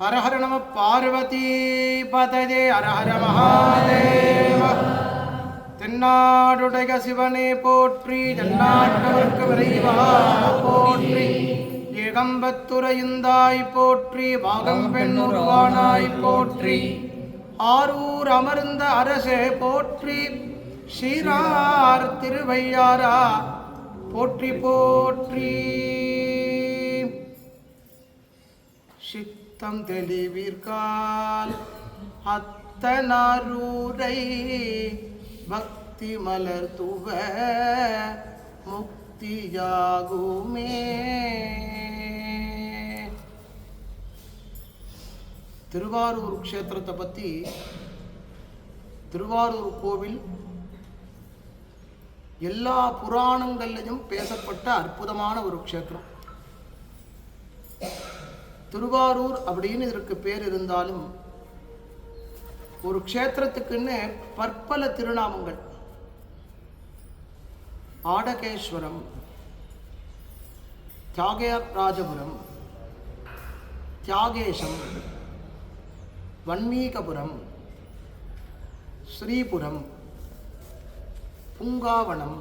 ஹரஹர நம பார்வதி பததே ஹரஹர மகாதேவ தென்னாடுடைய சிவனே போற்றி தென்னாட்டவர்க்கு விரைவா போற்றி ஏகம்பத்துரையுந்தாய் போற்றி பாகம்பெண் உருவானாய் போற்றி ஆரூர் அமர்ந்த அரசே போற்றி ஸ்ரீரார் திருவையாரா போற்றி போற்றி. தம் தெளிவிற்கால் அத்தனாரூரை பக்தி மலர் துவ முக்தியாகுமே. திருவாரூர் க்ஷேத்திரத்தை பற்றி திருவாரூர் கோவில் எல்லா புராணங்கள்லையும் பேசப்பட்ட அற்புதமான ஒரு க்ஷேத்திரம் திருவாரூர் அப்படின்னு இதற்கு பேர் இருந்தாலும் ஒரு க்ஷேத்திரத்துக்குன்னு பற்பல திருநாமங்கள். ஆடகேஸ்வரம் தியாகராஜபுரம் தியாகேசம் வன்மீகபுரம் ஸ்ரீபுரம் பூங்காவனம்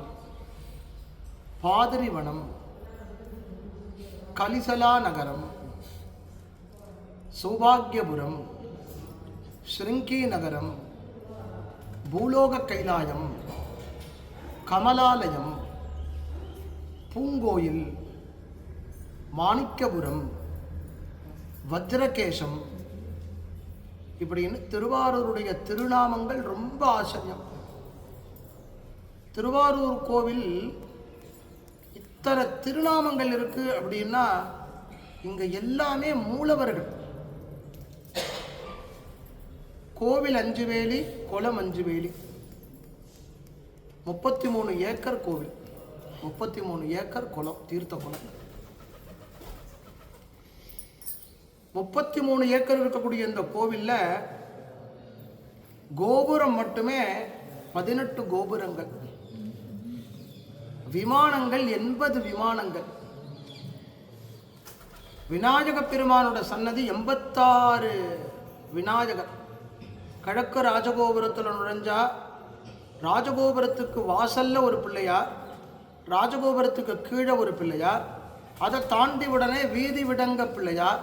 பாதிரிவனம் கலிசலா நகரம் சௌபாகியபுரம் ஸ்ருங்கி நகரம் பூலோக கைலாயம் கமலாலயம் பூங்கோயில் மாணிக்கபுரம் வஜ்ரகேசம் இப்படின்னு திருவாரூருடைய திருநாமங்கள் ரொம்ப ஆச்சரியம். திருவாரூர் கோவில் இத்தனை திருநாமங்கள் இருக்குது அப்படின்னா இங்கே எல்லாமே மூலவர்கள். கோவில் அஞ்சு வேலி குளம் அஞ்சு வேலி. முப்பத்தி மூணு ஏக்கர் கோவில். முப்பத்தி மூணு ஏக்கர் குளம் தீர்த்த குளம். முப்பத்தி மூணு ஏக்கர் இருக்கக்கூடிய இந்த கோவிலில் கோபுரம் மட்டுமே பதினெட்டு கோபுரங்கள். விமானங்கள் எண்பது விமானங்கள். விநாயக பெருமானோட சன்னதி எண்பத்தாறு விநாயகர். கிழக்கு ராஜகோபுரத்தில் நுழைஞ்சா ராஜகோபுரத்துக்கு வாசல்ல ஒரு பிள்ளையார் ராஜகோபுரத்துக்கு கீழே ஒரு பிள்ளையார் அதை தாண்டி உடனே வீதி விடங்க பிள்ளையார்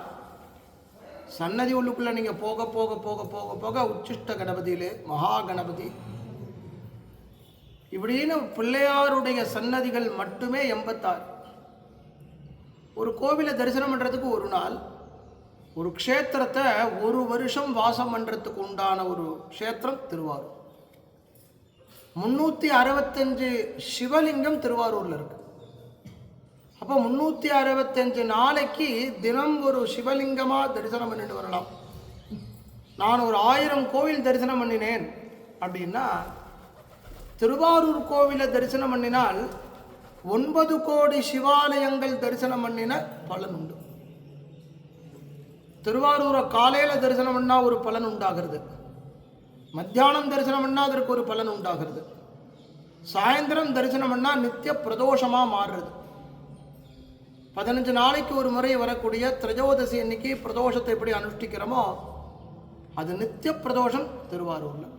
சன்னதி உள்ளுக்குள்ளே நீங்கள் போக போக போக போக போக உச்சிஷ்ட கணபதியிலே மகா கணபதி. இப்படின்னு பிள்ளையாருடைய சன்னதிகள் மட்டுமே எண்பத்தாறு. ஒரு கோவிலை தரிசனம் பண்ணுறதுக்கு ஒரு நாள். ஒரு க்ஷேத்திரத்தை ஒரு வருஷம் வாசம் பண்ணுறதுக்கு உண்டான ஒரு க்ஷேத்திரம் திருவாரூர். முந்நூற்றி அறுபத்தஞ்சு சிவலிங்கம் திருவாரூரில் இருக்கு. அப்போ முந்நூற்றி அறுபத்தஞ்சு நாளைக்கு தினம் ஒரு சிவலிங்கமாக தரிசனம் பண்ணிட்டு வரலாம். நான் ஒரு ஆயிரம் கோவில் தரிசனம் பண்ணினேன் அப்படின்னா திருவாரூர் கோவிலை தரிசனம் பண்ணினால் ஒன்பது கோடி சிவாலயங்கள் தரிசனம் பண்ணின பலன் உண்டு. திருவாரூரை காலையில் தரிசனம் பண்ணால் ஒரு பலன் உண்டாகிறது. மத்தியானம் தரிசனம் பண்ணா அதற்கு ஒரு பலன் உண்டாகிறது. சாயந்தரம் தரிசனம் பண்ணால் நித்திய பிரதோஷமாக மாறுறது. பதினஞ்சு நாளைக்கு ஒரு முறை வரக்கூடிய திரஜோதசி அன்னைக்கு பிரதோஷத்தை எப்படி அனுஷ்டிக்கிறோமோ அது நித்திய பிரதோஷம் திருவாரூரில்.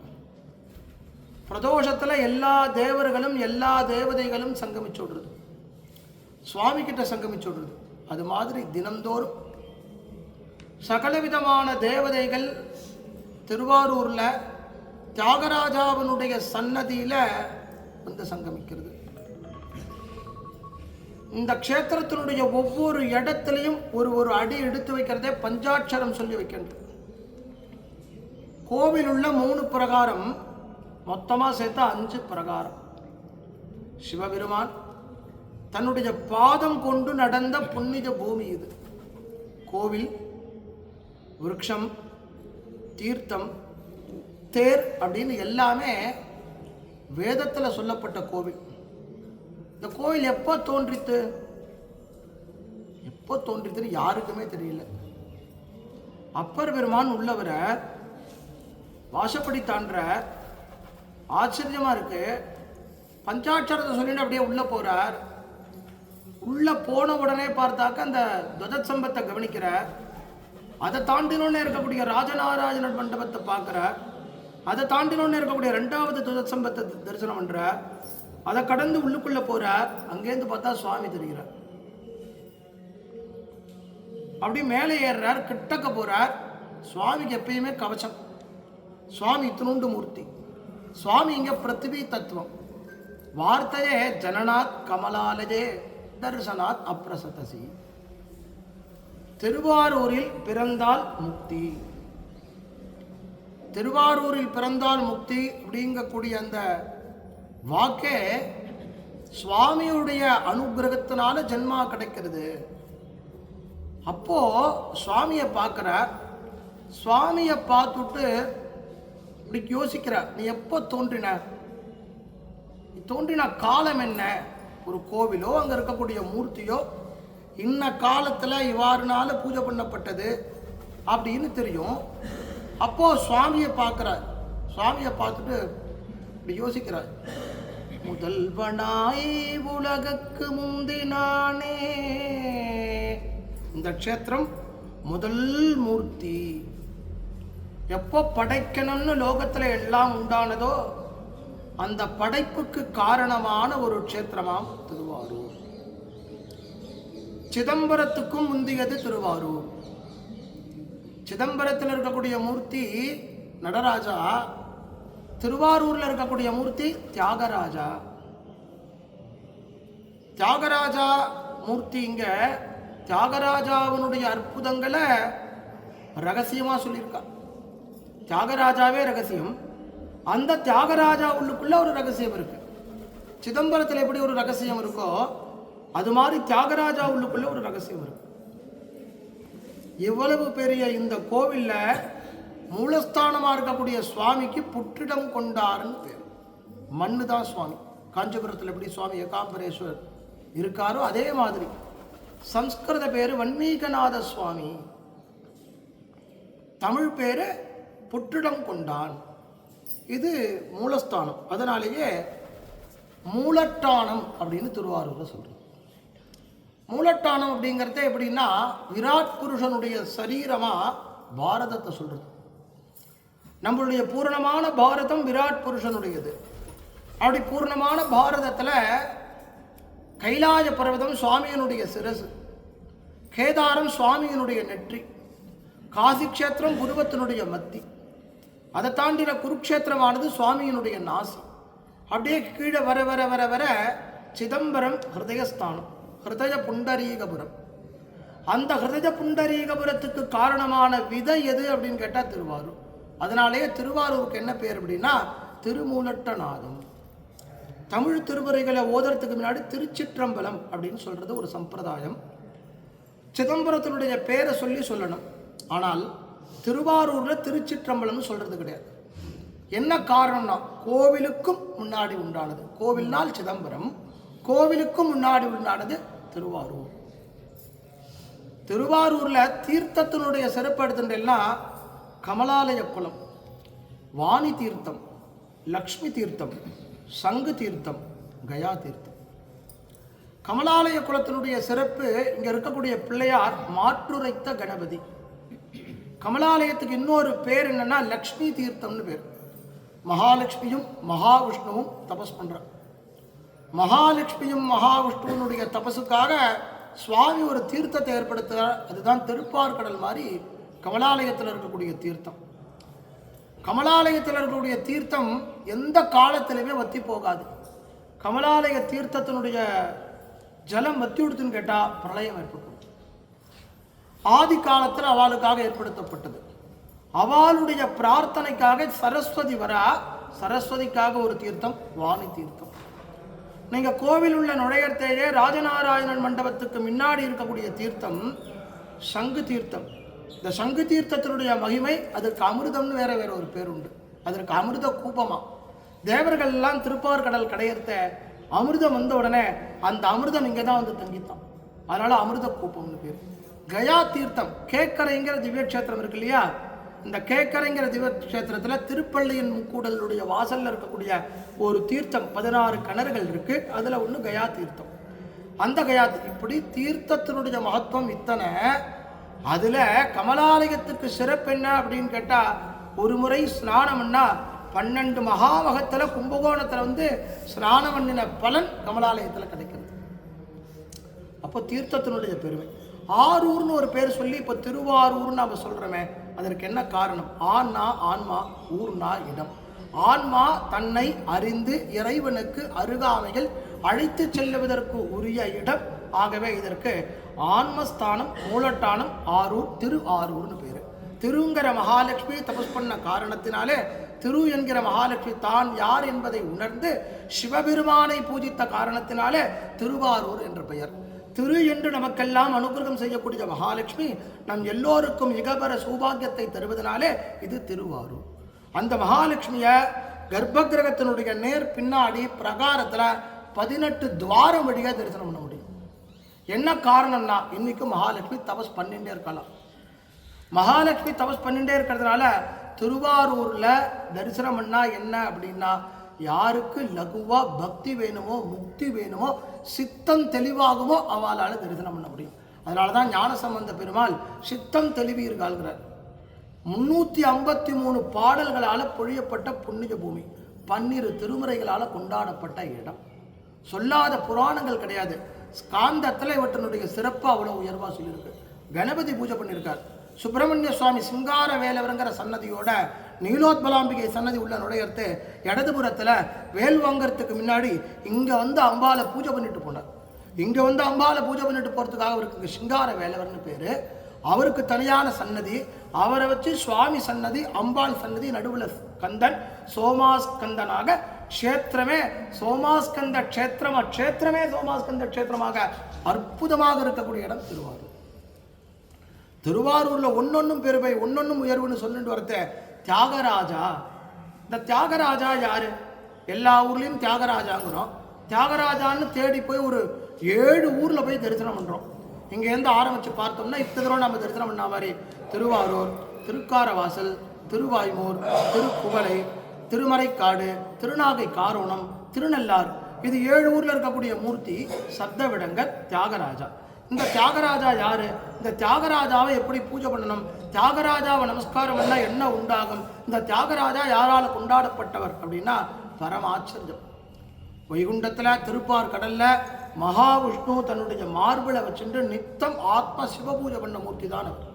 பிரதோஷத்தில் எல்லா தேவர்களும் எல்லா தேவதைகளும் சங்கமிச்சு விடுறது. சுவாமி கிட்ட சங்கமிச்சு விடுறது. அது மாதிரி தினந்தோறும். சகலவிதமான தேவதைகள் திருவாரூரில் தியாகராஜாவினுடைய சன்னதியில் வந்து சங்கமிக்கிறது. இந்த க்ஷேத்திரத்தினுடைய ஒவ்வொரு இடத்துலையும் ஒரு ஒரு அடி எடுத்து வைக்கிறதே பஞ்சாட்சரம் சொல்லி வைக்கின்றது. கோவில் உள்ள மூணு பிரகாரம் மொத்தமாக சேர்த்தா அஞ்சு பிரகாரம். சிவபெருமான் தன்னுடைய பாதம் கொண்டு நடந்த புண்ணிய பூமி இது. கோவில் விருட்சம் தீர்த்தம் தேர் அப்படின்னு எல்லாமே வேதத்தில் சொல்லப்பட்ட கோவில். இந்த கோவில் எப்போ தோன்றித்து? எப்போ தோன்றித்துன்னு யாருக்குமே தெரியல. அப்பர் பெருமான் உள்ளவரை வாசப்படி தாண்டுற ஆச்சரியமாக இருக்கு. பஞ்சாட்சரத்தை சொல்லிட்டு அப்படியே உள்ளே போகிறார் உள்ளே போன உடனே பார்த்தாக்க அந்த துவஜ சம்பத்தை கவனிக்கிறார். அதை தாண்டினோன்னே இருக்கக்கூடிய ராஜநாராயணன் மண்டபத்தை பார்க்குற அதை தாண்டினோன்னே இருக்கக்கூடிய ரெண்டாவது துதசம்பத்தை தரிசனம் பண்ணுற அதை கடந்து உள்ளுக்குள்ளே போகிறார் அங்கேருந்து பார்த்தா சுவாமி தெரிகிறார். அப்படி மேலே ஏறுறார் கிட்டக்க போகிறார் சுவாமிக்கு எப்பயுமே கவசம். சுவாமி இத்தினுண்டு மூர்த்தி. சுவாமி இங்கே பிருத்திவி தத்துவம். வார்த்தையே ஜனநாத் கமலாலஜே தரிசனாத் அப்ரசதசி திருவாரூரில் பிறந்தால் முக்தி. திருவாரூரில் பிறந்தால் முக்தி அப்படிங்கக்கூடிய அந்த வாக்கே சுவாமியுடைய அனுகிரகத்தினால ஜென்மா கிடைக்கிறது. அப்போ சுவாமியை பார்க்குறார். சுவாமியை பார்த்துட்டு இப்படி யோசிக்கிறார். நீ எப்போ தோன்றின? நீ தோன்றின காலம் என்ன? ஒரு கோவிலோ அங்கே இருக்கக்கூடிய மூர்த்தியோ இன்ன காலத்தில் இவ்வாறுனால பூஜை பண்ணப்பட்டது அப்படின்னு தெரியும். அப்போ சுவாமியை பார்க்குறார். சுவாமியை பார்த்துட்டு இப்படி யோசிக்கிறார். முதல்வனாய் உலகக்கு முந்தினானே இந்த க்ஷேத்திரம் முதல் மூர்த்தி. எப்போ படைக்கணும்னு லோகத்தில் எல்லாம் உண்டானதோ அந்த படைப்புக்கு காரணமான ஒரு க்ஷேத்திரமாக திருவாரூர். சிதம்பரத்துக்கும் முந்தியது திருவாரூர். சிதம்பரத்தில் இருக்கக்கூடிய மூர்த்தி நடராஜா திருவாரூரில் இருக்கக்கூடிய மூர்த்தி தியாகராஜா. தியாகராஜா மூர்த்தி இங்கே தியாகராஜாவினுடைய அற்புதங்களை ரகசியமாக சொல்லியிருக்கா. தியாகராஜாவே ரகசியம். அந்த தியாகராஜா உள்ளுக்குள்ளே ஒரு ரகசியம் இருக்கு. சிதம்பரத்தில் எப்படி ஒரு ரகசியம் இருக்கோ அது மாதிரி தியாகராஜா உள்ளுக்குள்ள ஒரு ரகசியம் இருக்கு. இவ்வளவு பெரிய இந்த கோவில்ல மூலஸ்தானமாக இருக்கக்கூடிய சுவாமிக்கு புற்றிடம் கொண்டாருன்னு பேர். மண்ணு தான் சுவாமி. காஞ்சிபுரத்தில் எப்படி சுவாமி ஏகாம்பரேஸ்வர் இருக்காரோ அதே மாதிரி. சம்ஸ்கிருத பேர் வன்மீகநாத சுவாமி. தமிழ் பேர் புற்றிடம் கொண்டான். இது மூலஸ்தானம். அதனாலேயே மூலட்டானம் அப்படின்னு திருவாரூரில் சொல்றோம் மூலட்டானம் அப்படிங்கிறத எப்படின்னா விராட் புருஷனுடைய சரீரமாக பாரதத்தை சொல்கிறது நம்மளுடைய பூரணமான பாரதம் விராட் புருஷனுடையது. அப்படி பூர்ணமான பாரதத்தில் கைலாய பர்வதம் சுவாமியினுடைய சிரசு கேதாரம் சுவாமியினுடைய நெற்றி காசி கஷேத்திரம் குருவத்தினுடைய மத்தி. அதை தாண்டின குருக்ஷேத்திரமானது சுவாமியினுடைய நாசி. அப்படியே கீழே வர வர வர வர சிதம்பரம் ஹிருதயஸ்தானம். ஹிருதய புண்டரீகபுரம் அந்த ஹிருதய புண்டரீகபுரத்துக்கு காரணமான விதை எது அப்படின்னு கேட்டால் திருவாரூர். அதனாலேயே திருவாரூருக்கு என்ன பேர் அப்படின்னா திருமூலட்டநாதம். தமிழ் திருமுறைகளை ஓதுறதுக்கு முன்னாடி திருச்சிற்றம்பலம் அப்படின்னு சொல்கிறது ஒரு சம்பிரதாயம். சிதம்பரத்தினுடைய பேரை சொல்லி சொல்லணும். ஆனால் திருவாரூரில் திருச்சிற்றம்பலம்னு சொல்கிறது கிடையாது. என்ன காரணம்னா கோவிலுக்கும் முன்னாடி உண்டானது. கோவில்னால் சிதம்பரம் கோவிலுக்கும் முன்னாடி உண்டானது திருவாரூர். திருவாரூரில் தீர்த்தத்தினுடைய சிறப்பு எடுத்துட்டேன்னா கமலாலய குளம் வாணி தீர்த்தம் லக்ஷ்மி தீர்த்தம் சங்கு தீர்த்தம் கயா தீர்த்தம். கமலாலய குலத்தினுடைய சிறப்பு இங்கே இருக்கக்கூடிய பிள்ளையார் மாற்றுரைத்த கணபதி. கமலாலயத்துக்கு இன்னொரு பேர் என்னன்னா லக்ஷ்மி தீர்த்தம்னு பேர். மகாலட்சுமியும் மகாவிஷ்ணுவும் தபஸ் பண்ணுறான் மகாலட்சுமியும் மகாவிஷ்ணுவனுடைய தபசுக்காக சுவாமி ஒரு தீர்த்தத்தை ஏற்படுத்துகிறார். அதுதான் திருப்பார்கடல் மாதிரி கமலாலயத்தில் இருக்கக்கூடிய தீர்த்தம். கமலாலயத்தில் இருக்கக்கூடிய தீர்த்தம் எந்த காலத்திலுமே வத்தி போகாது. கமலாலய தீர்த்தத்தினுடைய ஜலம் வத்தி விடுத்துன்னு கேட்டால் பிரளயம் ஏற்படும் ஆதி காலத்தில் அவளுக்காக ஏற்படுத்தப்பட்டது. அவளுடைய பிரார்த்தனைக்காக சரஸ்வதி வரா சரஸ்வதிக்காக ஒரு தீர்த்தம் வாணி தீர்த்தம். நீங்கள் கோவில் உள்ள நுழையத்தேயே ராஜநாராயணன் மண்டபத்துக்கு முன்னாடி இருக்கக்கூடிய தீர்த்தம் சங்கு தீர்த்தம். இந்த சங்கு தீர்த்தத்தினுடைய மகிமை அதற்கு அமிர்தம்னு வேற வேற ஒரு பேர் உண்டு. அதற்கு அமிர்த கூப்பமா தேவர்கள் எல்லாம் திருப்பார் கடல் கடையர்த்த அமிர்தம் வந்த உடனே அந்த அமிர்தம் இங்கே தான் வந்து தங்கித்தான். அதனால அமிர்த கூப்பம்னு பேர். கயா தீர்த்தம் கேக்கரைங்கிற திவ்ய கஷேத்திரம் இருக்கு இல்லையா? இந்த கேக்கரைங்கிற திவ்ய கஷேத்திரத்தில் திருப்பள்ளியின் முக்கூடலுடைய வாசலில் இருக்கக்கூடிய ஒரு தீர்த்தம் பதினாறு கிணறுகள் இருக்குது அதில் ஒன்று கயா தீர்த்தம். அந்த கயா இப்படி தீர்த்தத்தினுடைய மகத்துவம் இத்தனை அதில் கமலாலயத்துக்கு சிறப்பு என்ன அப்படின்னு கேட்டால் ஒரு முறை ஸ்நானம்னா பன்னெண்டு மகாமகத்தில் கும்பகோணத்தில் வந்து ஸ்நானம் பண்ணின பலன் கமலாலயத்தில் கிடைக்கிறது. அப்போ தீர்த்தத்தினுடைய பெருமை. ஆரூர்னு ஒரு பேர் சொல்லி இப்போ திருவாரூர்னு நம்ம சொல்கிறோமே அதற்கு என்ன காரணம்? ஆன்மா ஆன்மா ஊர்னா இடம். ஆன்மா தன்னை அறிந்து இறைவனுக்கு அருகாமையில் அழைத்து செல்லுவதற்கு உரிய இடம். ஆகவே இதற்கு ஆன்மஸ்தானம் மூலட்டானம் ஆரூர் திரு ஆரூர்னு பேர். திருங்கிற மகாலட்சுமி தபஸ் பண்ண காரணத்தினாலே திரு என்கிற மகாலட்சுமி தான் யார் என்பதை உணர்ந்து சிவபெருமானை பூஜித்த காரணத்தினாலே திருவாரூர் என்ற பெயர். திரு என்று நமக்கெல்லாம் அனுகிரகம் செய்யக்கூடிய மகாலட்சுமி நம் எல்லோருக்கும் இகபர சௌபாகியத்தை தருவதனாலே இது திருவாரூர். அந்த மகாலட்சுமியை கர்ப்பகிரகத்தினுடைய நேர் பின்னாடி பிரகாரத்தில் பதினெட்டு துவாரம் வழியாக தரிசனம் பண்ண முடியும். என்ன காரணம்னா இன்றைக்கும் மகாலட்சுமி தபஸ் பண்ணிகிட்டே இருக்கலாம் மகாலட்சுமி தபஸ் பண்ணிகிட்டே இருக்கிறதுனால திருவாரூரில் தரிசனம் பண்ணால் என்ன அப்படின்னா யாருக்கு லகுவாக பக்தி வேணுமோ முக்தி வேணுமோ சித்தம் தெளிவாகுமோ அவளால் தரிசனம் பண்ண முடியும். அதனால தான் ஞானசம்பந்த பெருமாள் சித்தம் தெளிவீர்கள்ங்கிறார். முன்னூற்றி ஐம்பத்தி மூணு பாடல்களால் பொழியப்பட்ட புண்ணிய பூமி பன்னிரு திருமுறைகளால் கொண்டாடப்பட்ட இடம். சொல்லாத புராணங்கள் கிடையாது. காந்தத்தில் இவற்றினுடைய சிறப்பு அவ்வளோ உயர்வாக சொல்லியிருக்கு. கணபதி பூஜை பண்ணியிருக்கார். சுப்பிரமணிய சுவாமி சிங்கார வேலவருங்கிற சன்னதியோட நீலோத்பலாம்பிகை சன்னதி உள்ள நுழையறது இடதுபுறத்தில் வேல் வாங்கறதுக்கு முன்னாடி இங்கே வந்து அம்பாவை பூஜை பண்ணிட்டு போனார். இங்கே வந்து அம்பாவை பூஜை பண்ணிட்டு போகிறதுக்காக அவருக்கு சிங்கார வேலவர்னு பேர். அவருக்கு தனியான சன்னதி அவரை வச்சு சுவாமி சன்னதி அம்பாள் சன்னதி நடுவில் கந்தன் சோமாஸ்கந்தனாக க்ஷேத்திரமே சோமாஸ்கந்த க்ஷேத்திரமா க்ஷேத்திரமே சோமாஸ்கந்த க்ஷேத்திரமாக அற்புதமாக இருக்கக்கூடிய இடம் திருவாரூர். திருவாரூர்ல ஒன்னொன்னும் பெருமை ஒன்னொன்னும் உயர்வுன்னு சொல்லிட்டு வரத தியாகராஜா. இந்த தியாகராஜா யார்? எல்லா ஊர்லேயும் தியாகராஜாங்கிறோம். தியாகராஜான்னு தேடி போய் ஒரு ஏழு ஊரில் போய் தரிசனம் பண்ணுறோம் இங்கேருந்து ஆரம்பித்து பார்த்தோம்னா இத்தனை தடவை நம்ம தரிசனம் பண்ண மாதிரி திருவாரூர் திருக்காரவாசல் திருவாய்மூர் திருக்குவளை திருமறைக்காடு திருநாகை காரோணம் திருநெல்லார் இது ஏழு ஊரில் இருக்கக்கூடிய மூர்த்தி சப்தவிடங்கர் தியாகராஜா. இந்த தியாகராஜா யாரு? இந்த தியாகராஜாவை எப்படி பூஜை பண்ணணும்? தியாகராஜாவை நமஸ்காரம் பண்ணால் என்ன உண்டாகும்? இந்த தியாகராஜா யாரால் கொண்டாடப்பட்டவர் அப்படின்னா பரமாச்சரியம். வைகுண்டத்துல திருப்பார் கடல்ல மகாவிஷ்ணு தன்னுடைய மார்பிளை வச்சுட்டு நித்தம் ஆத்ம சிவபூஜை பண்ண மூர்த்தி தான் அவர்.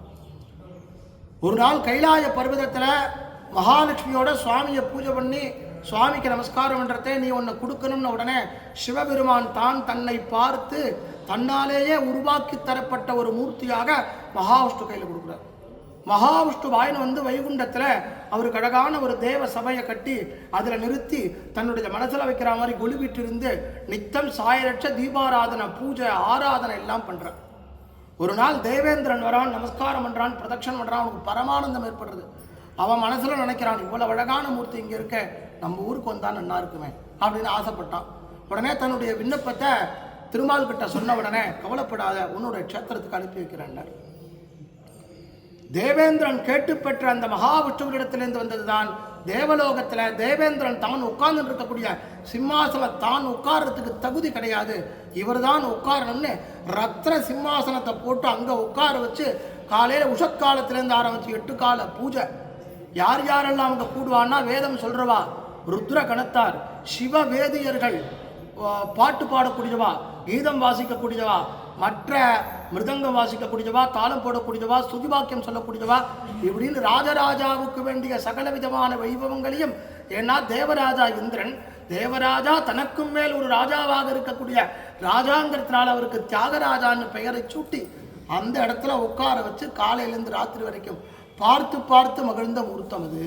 ஒரு நாள் கைலாய பர்வதத்தில் மகாலட்சுமியோட சுவாமியை பூஜை பண்ணி சுவாமிக்கு நமஸ்காரம் பண்ணுறதே நீ ஒன்று கொடுக்கணும்னு உடனே சிவபெருமான் தான் தன்னை பார்த்து தன்னாலேயே உருவாக்கி தரப்பட்ட ஒரு மூர்த்தியாக மகாவிஷ்ணு கையில் கொடுக்குறார். மகாவிஷ்ணு வாயின் வந்து வைகுண்டத்தில் அவருக்கு அழகான ஒரு தேவ சபையை கட்டி அதில் நிறுத்தி தன்னுடைய மனசில் வைக்கிற மாதிரி கொலுவிட்டு இருந்து நித்தம் சாயலட்ச தீபாராதனை பூஜை ஆராதனை எல்லாம் பண்ணுறார் ஒரு நாள் தேவேந்திரன் வரான் நமஸ்காரம் பண்ணுறான் பிரதட்சணம் பண்ணுறான் அவனுக்கு பரமானந்தம் ஏற்படுறது அவன் மனசில் நினைக்கிறான் இவ்வளோ அழகான மூர்த்தி இங்கே இருக்க நம்ம ஊருக்கு வந்தால் நல்லா இருக்குமே அப்படின்னு ஆசைப்பட்டான். உடனே தன்னுடைய விண்ணப்பத்தை திருமால் கிட்ட சொன்ன உடனே கவலைப்படாத உன்னுடைய க்ஷேத்திரத்துக்கு அனுப்பி வைக்கிறார் தேவேந்திரன் கேட்டு பெற்ற அந்த மகாவிஷ்ணுவிடத்திலிருந்து வந்ததுதான் தேவலோகத்தில் தேவேந்திரன் தான் உட்கார்ந்து இருக்கக்கூடிய சிம்மாசனம் தான் உட்கார்றதுக்கு தகுதி கிடையாது. இவர் தான் உட்காரணும்னு ரத்ன சிம்மாசனத்தை போட்டு அங்கே உட்கார வச்சு காலையில் உஷக்காலத்திலேருந்து ஆரம்பிச்சு எட்டு கால பூஜை. யார் யாரெல்லாம் அங்கே கூடுவான்னா வேதம் சொல்றவா? ருத்ர கணத்தார் சிவ வேதியர்கள் பாட்டு பாடக்கூடியவா கீதம் வாசிக்கக்கூடியவா மற்ற மிருதங்கம் வாசிக்கக்கூடியவா தாளம் போடக்கூடியவா சுதிவாக்கியம் சொல்லக்கூடியவா இப்படின்னு ராஜராஜாவுக்கு வேண்டிய சகல விதமான வைபவங்களையும் ஏன்னா தேவராஜா இந்திரன் தேவராஜா தனக்கும் மேல் ஒரு ராஜாவாக இருக்கக்கூடிய ராஜாங்கிறதுனால அவருக்கு தியாகராஜான்னு பெயரை சூட்டி அந்த இடத்துல உட்கார வச்சு காலையிலேருந்து ராத்திரி வரைக்கும் பார்த்து பார்த்து மகிழ்ந்த முகூர்த்தம் அது.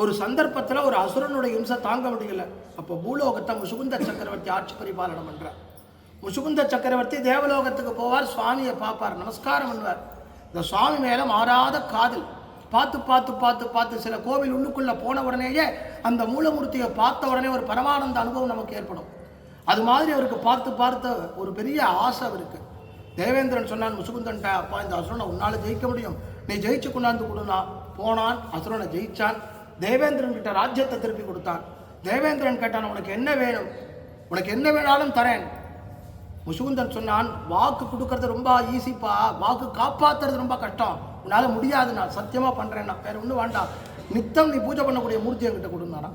ஒரு சந்தர்ப்பத்தில் ஒரு அசுரனுடைய இம்சை தாங்க முடியல. அப்போ பூலோகத்தை முசுகுந்த சக்கரவர்த்தி ஆட்சி பரிபாலனம் பண்ணுறார் முசுகுந்த சக்கரவர்த்தி தேவலோகத்துக்கு போவார் சுவாமியை பார்ப்பார் நமஸ்காரம் பண்ணுவார். இந்த சுவாமி மேலே மாறாத காதல். பார்த்து பார்த்து பார்த்து பார்த்து சில கோவில் உள்ளுக்குள்ளே போன உடனேயே அந்த மூலமூர்த்தியை பார்த்த உடனே ஒரு பரமானந்த அனுபவம் நமக்கு ஏற்படும். அது மாதிரி அவருக்கு பார்த்து பார்த்து ஒரு பெரிய ஆசை அவருக்கு. தேவேந்திரன் சொன்னான் முசுகுந்தன்ட்ட அப்பா இந்த அசுரனை உன்னால் ஜெயிக்க முடியும். நீ ஜெயிச்சு கொண்டாந்து கொடுனா. போனான் அசுரனை ஜெயிச்சான். தேவேந்திரன் கிட்ட ராஜ்யத்தை திருப்பி கொடுத்தான். தேவேந்திரன் கேட்டான் உனக்கு என்ன வேணும்? உனக்கு என்ன வேணாலும் தரேன். முசுகுந்தன் சொன்னான் வாக்கு கொடுக்கறது ரொம்ப ஈஸிப்பா வாக்கு காப்பாத்துறது ரொம்ப கஷ்டம். உன்னால் முடியாது. நான் சத்தியமாக பண்ணுறேன் நான் வேற ஒன்றும் வேண்டாம். நித்தம் நீ பூஜை பண்ணக்கூடிய மூர்த்தி என்கிட்ட கொடுந்தானா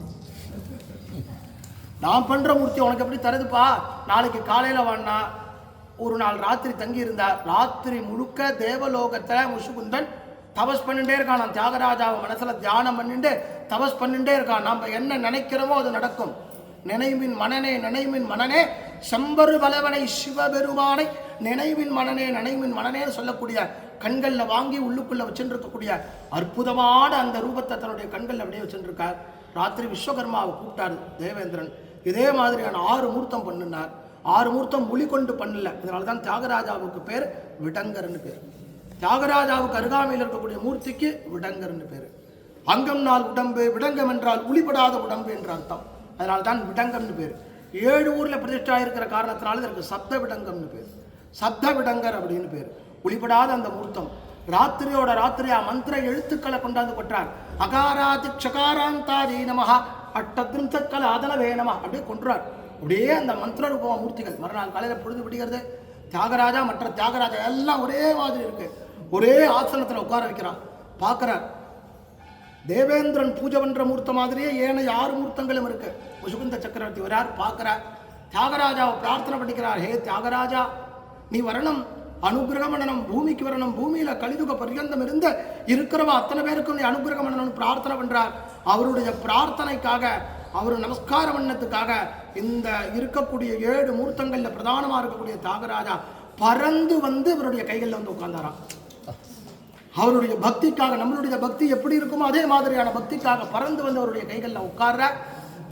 நான் பண்ணுற மூர்த்தி உனக்கு எப்படி தருதுப்பா? நாளைக்கு காலையில் வாண்ணா ஒரு நாள் ராத்திரி தங்கியிருந்தார் ராத்திரி முழுக்க தேவலோகத்தில் முசுகுந்தன் தபஸ் பண்ணிட்டே இருக்கான். நான் தியாகராஜாவை மனசுல தியானம் பண்ணிட்டு தபஸ் பண்ணிட்டே இருக்கான். நம்ம என்ன நினைக்கிறோமோ அது நடக்கும். நினைவின் மனனே நினைவின் மனனே செம்பரு பலவனை சிவபெருமானை நினைவின் மனனே நினைவின் மனனேன்னு சொல்லக்கூடிய கண்களில் வாங்கி உள்ளுக்குள்ளே வச்சுருக்கக்கூடிய அற்புதமான அந்த ரூபத்தை தன்னுடைய கண்களில் அப்படியே வச்சுருக்கார். ராத்திரி விஸ்வகர்மாவை கூப்பிட்டாரு தேவேந்திரன். இதே மாதிரியான ஆறு மூர்த்தம் பண்ணினார். ஆறு மூர்த்தம் மொழி கொண்டு பண்ணல. இதனால தான் தியாகராஜாவுக்கு பேர் விடங்கர்னு பேர். தியாகராஜாவுக்கு அருகாமையில் இருக்கக்கூடிய மூர்த்திக்கு விடங்கர்னு பேர். அங்கம் நாள் உடம்பு விடங்கம் என்றால் உளிபடாத உடம்பு என்ற அர்த்தம். அதனால் தான் விடங்கம்னு பேர். ஏழு ஊரில் பிரதிஷ்டா இருக்கிற காரணத்தினால இதற்கு சப்த விடங்கம்னு பேர். சப்த விடங்கர் அப்படின்னு பேர். ஒளிபடாத அந்த மூர்த்தம். ராத்திரியோட ராத்திரியா மந்திர எழுத்துக்களை கொண்டாந்து கொட்டார் அகாராதி சகாராந்தாதி நமஹ அட்டத்ரிம்சக்கல அதனவே நம அப்படியே கொன்றார் அப்படியே அந்த மந்திர ரூபம் மூர்த்திகள் மறுநாள் காலையில் பொழுது விடுகிறது. தியாகராஜா மற்ற தியாகராஜா எல்லாம் ஒரே மாதிரி இருக்குது ஒரே ஆசனத்தில் உட்கார வைக்கிறான். பார்க்குறார். தேவேந்திரன் பூஜை பண்ணுற மூர்த்த மாதிரியே ஏனைய ஆறு மூர்த்தங்களும் இருக்கு. முசுகுந்த சக்கரவர்த்தி வரார் பார்க்குறார். தியாகராஜாவை பிரார்த்தனை பண்ணிக்கிறார். ஹே தியாகராஜா நீ வரணும். அனுகிரகம் பண்ணணும் பூமிக்கு வரணும். பூமியில கலிதுக பர்யந்தம் இருந்த இருக்கிறவா அத்தனை பேருக்கும் நீ அனுகிரகம் பண்ணணும்னு பிரார்த்தனை பண்றார். அவருடைய பிரார்த்தனைக்காக அவர் நமஸ்கார பண்ணத்துக்காக இந்த இருக்கக்கூடிய ஏழு மூர்த்தங்கள்ல பிரதானமா இருக்கக்கூடிய தியாகராஜா பறந்து வந்து இவருடைய கைகளில் வந்து உட்கார்ந்தாராம். அவருடைய பக்திக்காக நம்மளுடைய பக்தி எப்படி இருக்குமோ அதே மாதிரியான பக்திக்காக பறந்து வந்து அவருடைய கைகளில் உட்கார்ற.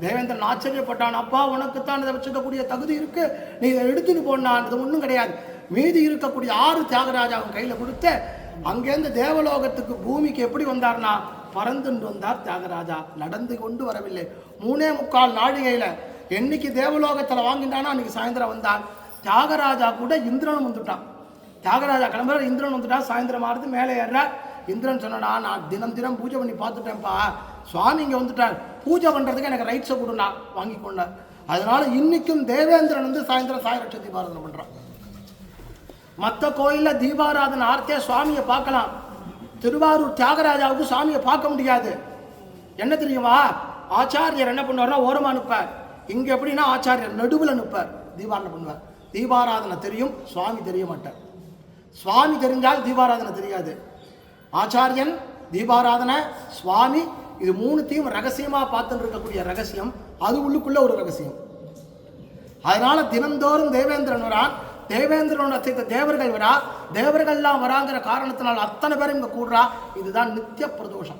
தேவேந்திரன் ஆச்சரியப்பட்டான் அப்பா உனக்குத்தான் இதை வச்சுக்கக்கூடிய தகுதி இருக்கு. நீ இதை எடுத்துட்டு போனான் இது ஒன்றும் கிடையாது. மீதி இருக்கக்கூடிய ஆறு தியாகராஜா அவன் கையில் கொடுத்து அங்கேருந்து தேவலோகத்துக்கு பூமிக்கு எப்படி வந்தார்னா பறந்துண்டு வந்தார் தியாகராஜா. நடந்து கொண்டு வரவில்லை. மூணே முக்கால் நாழிகையில் என்னைக்கு தேவலோகத்தில் வாங்கிட்டானோ அன்னைக்கு சாயந்தரம் வந்தான். தியாகராஜா கூட இந்திரனும் வந்துட்டான். தியாகராஜா கிளம்புறார். இந்திரன் வந்துட்டா சாயந்தரம் ஆறுது மேலே ஏறார் இந்திரன் சொன்னா நான் தினம் தினம் பூஜை பண்ணி பார்த்துட்டேன்ப்பா. சுவாமி இங்கே வந்துட்டார். பூஜை பண்ணுறதுக்கு எனக்கு ரைட்ஸை கொடுனா வாங்கி கொண்டார். அதனால இன்னைக்கும் தேவேந்திரன் வந்து சாயந்தரம் சாயரட்ச தீபாராதனை பண்ணுறான் மற்ற கோயிலில் தீபாராதனை ஆர்த்தே சுவாமியை பார்க்கலாம். திருவாரூர் தியாகராஜாவுக்கு சுவாமியை பார்க்க முடியாது. என்ன தெரியுமா? ஆச்சாரியர் என்ன பண்ணுவார்னா ஓரமாக அனுப்பார் இங்கே எப்படின்னா ஆச்சாரியர் நடுவில் அனுப்பார் தீபாரணம் பண்ணுவார். தீபாராதனை தெரியும் சுவாமி தெரிய மாட்டார். சுவாமி தெரிஞ்சால் தீபாராதனை தெரியாது. ஆச்சாரியன் தீபாராதனை சுவாமி இது மூணுத்தையும் ரகசியமாக பார்த்துட்டு இருக்கக்கூடிய ரகசியம் அது உள்ளுக்குள்ள ஒரு ரகசியம். அதனால தினந்தோறும் தேவேந்திரன் வரான் தேவேந்திரனோட சேர்த்த தேவர்கள் வரா தேவர்கள்லாம் வராங்கிற காரணத்தினால் அத்தனை பேரும் இங்கே கூடுறா இதுதான் நித்திய பிரதோஷம்.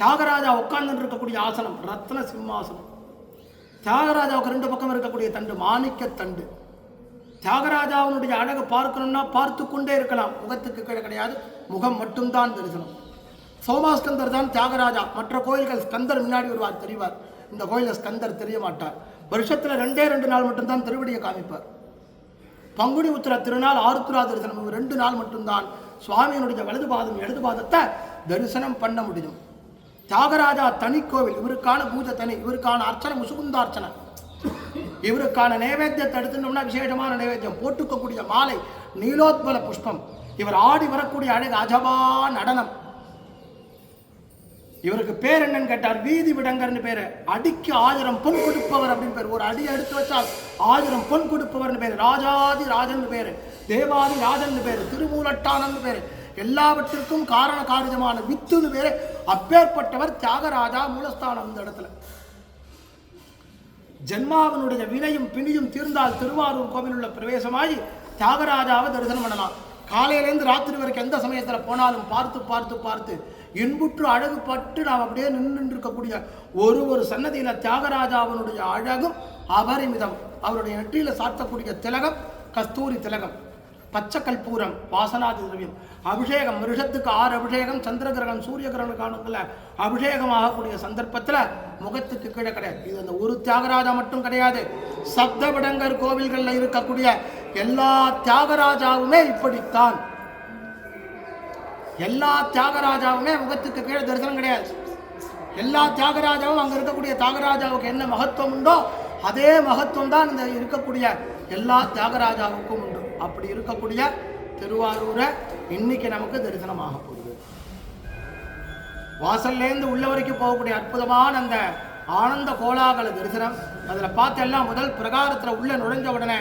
தியாகராஜா உட்கார்ந்து இருக்கக்கூடிய ஆசனம் ரத்ன சிம்மாசனம் தியாகராஜாவுக்கு ரெண்டு பக்கம் இருக்கக்கூடிய தண்டு மாணிக்க தண்டு தியாகராஜாவினுடைய அழகு பார்க்கணும்னா பார்த்து கொண்டே இருக்கலாம். முகத்துக்கு கீழே கிடையாது முகம் மட்டும்தான் தரிசனம். சோமாஸ்கந்தர் தான் தியாகராஜா. மற்ற கோயில்கள் ஸ்கந்தர் முன்னாடி வருவார் தெரிவார். இந்த கோயிலில் ஸ்கந்தர் தெரிய மாட்டார். வருஷத்தில் ரெண்டே ரெண்டு நாள் மட்டும்தான் திருவடியை காமிப்பார். பங்குனி உத்திர திருநாள் ஆருத்ரா தரிசனம் ரெண்டு நாள் மட்டும்தான் சுவாமியினுடைய வலது பாதம் இடது பாதத்தை தரிசனம் பண்ண முடியும். தியாகராஜா தனி கோவில் இவருக்கான பூஜை தனி இவருக்கான அர்ச்சனை முசுகுந்தார்ச்சனை. இவருக்கான நைவேத்தியத்தை எடுத்துட்டோம்னா விசேஷமான நைவேத்தியம். போட்டுக்கக்கூடிய மாலை நீலோத்பல புஷ்பம். இவர் ஆடி வரக்கூடிய அழகு அஜபா நடனம். இவருக்கு பேர் என்னன்னு கேட்டார் வீதி விடங்கர்னு பேரு. அடிக்கு ஆயிரம் பொன் கொடுப்பவர் அப்படின்னு பேர். ஒரு அடி எடுத்து வச்சால் ஆயிரம் பொன் கொடுப்பவர்னு பேர். ராஜாதி ராஜன் பேரு. தேவாதி ராஜன் பேரு. திருமூலட்டானன் பேரு. எல்லாவற்றிற்கும் காரண காரியமான வித்துன்னு பேரு. அப்பேற்பட்டவர் தியாகராஜா மூலஸ்தானம் இந்த இடத்துல. ஜென்மாவனுடைய வினையும் பிணியும் தீர்ந்தால் திருவாரூர் கோவில் உள்ள பிரவேசமாகி தியாகராஜாவை தரிசனம் பண்ணலாம். காலையிலேருந்து ராத்திரி வரைக்கும் எந்த சமயத்தில் போனாலும் பார்த்து பார்த்து பார்த்து இன்புற்று அழகு பட்டு நாம் அப்படியே நின்று இருக்கக்கூடிய ஒரு ஒரு சன்னதியில் தியாகராஜாவினுடைய அழகும் அபரிமிதம். அவருடைய நெற்றியில் சாத்தக்கூடிய திலகம் கஸ்தூரி திலகம். பச்சை கற்பூரம் வாசனாதி திரவியம் அபிஷேகம் வருஷத்துக்கு ஆறு அபிஷேகம் சந்திர கிரகணம் சூரிய கிரகணம் காணுங்கள அபிஷேகம் ஆகக்கூடிய சந்தர்ப்பத்தில் முகத்துக்கு கீழே கிடையாது. இது அந்த ஒரு தியாகராஜா மட்டும் கிடையாது. சப்தவிடங்கர் கோவில்களில் இருக்கக்கூடிய எல்லா தியாகராஜாவுமே இப்படித்தான். எல்லா தியாகராஜாவுமே முகத்துக்கு கீழே தரிசனம் கிடையாது. எல்லா தியாகராஜாவும் அங்கே இருக்கக்கூடிய தியாகராஜாவுக்கு என்ன மகத்துவம் உண்டோ அதே மகத்துவம் தான் இந்த இருக்கக்கூடிய எல்லா தியாகராஜாவுக்கும் உண்டு. அப்படி இருக்கக்கூடிய திருவாரூரை இன்னைக்கு நமக்கு தரிசனமாக போகுது. வாசல்லேருந்து உள்ள வரைக்கும் போகக்கூடிய அற்புதமான அந்த ஆனந்த கோலாகல தரிசனம். அதில் பார்த்தெல்லாம் முதல் பிரகாரத்தில் உள்ள நுழைஞ்ச உடனே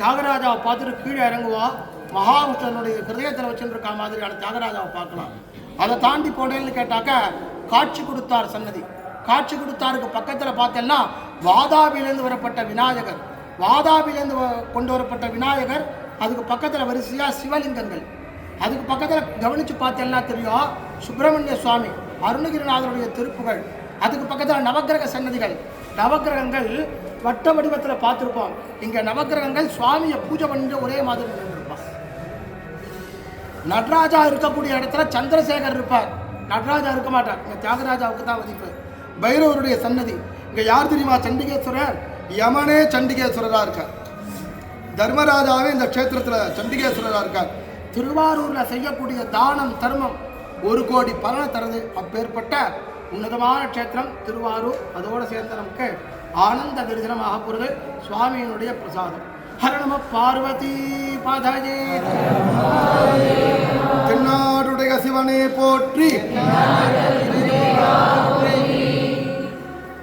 தியாகராஜாவை பார்த்துட்டு கீழே இறங்குவோம் மகாவிஷ்ணனுடைய ஹிருதயத்தில் வச்சுருக்க மாதிரியான தியாகராஜாவை பார்க்கலாம். அதை தாண்டி போனேன்னு கேட்டாக்க காட்சி கொடுத்தார் சன்னதி. காட்சி கொடுத்தாருக்கு பக்கத்தில் பார்த்தேன்னா வாதாபிலேருந்து வரப்பட்ட விநாயகர். வாதாபிலேருந்து கொண்டு வரப்பட்ட விநாயகர் அதுக்கு பக்கத்தில் வரிசையாக சிவலிங்கங்கள். அதுக்கு பக்கத்தில் கவனித்து பார்த்தேன்னா தெரியும். சுப்பிரமணிய சுவாமி அருணகிரிநாதருடைய திருப்புகள். அதுக்கு பக்கத்தில் நவக்கிரக சன்னதிகள். நவக்கிரகங்கள் வட்ட வடிவத்தில் பார்த்துருப்போம். இங்கே நவக்கிரகங்கள் சுவாமியை பூஜை பண்ணுற ஒரே மாதிரி நின்றுருப்பான் நடராஜா இருக்கக்கூடிய இடத்துல சந்திரசேகர் இருப்பார். நடராஜா இருக்க மாட்டார். இங்கே தியாகராஜாவுக்கு தான் மதிப்பு பைரவருடைய சன்னதி. இங்கே யார் தெரியுமா? சண்டிகேஸ்வரர். யமனே சண்டிகேஸ்வரராக இருக்கார். தர்மராஜாவே இந்த க்ஷேத்திரத்தில் சண்டிகேஸ்வரராக இருக்கார். திருவாரூரில் செய்யக்கூடிய தானம் தர்மம் ஒரு கோடி பலனை தருது. அப்பேற்பட்ட உன்னதமான க்ஷேத்திரம் திருவாரூர். அதோடு சேர்ந்து நமக்கு ஆனந்த தரிசனமாக போகிறது சுவாமியினுடைய பிரசாதம். ஹரணம பார்வதி பதஜே தென்னாடுடைய சிவனை போற்றி.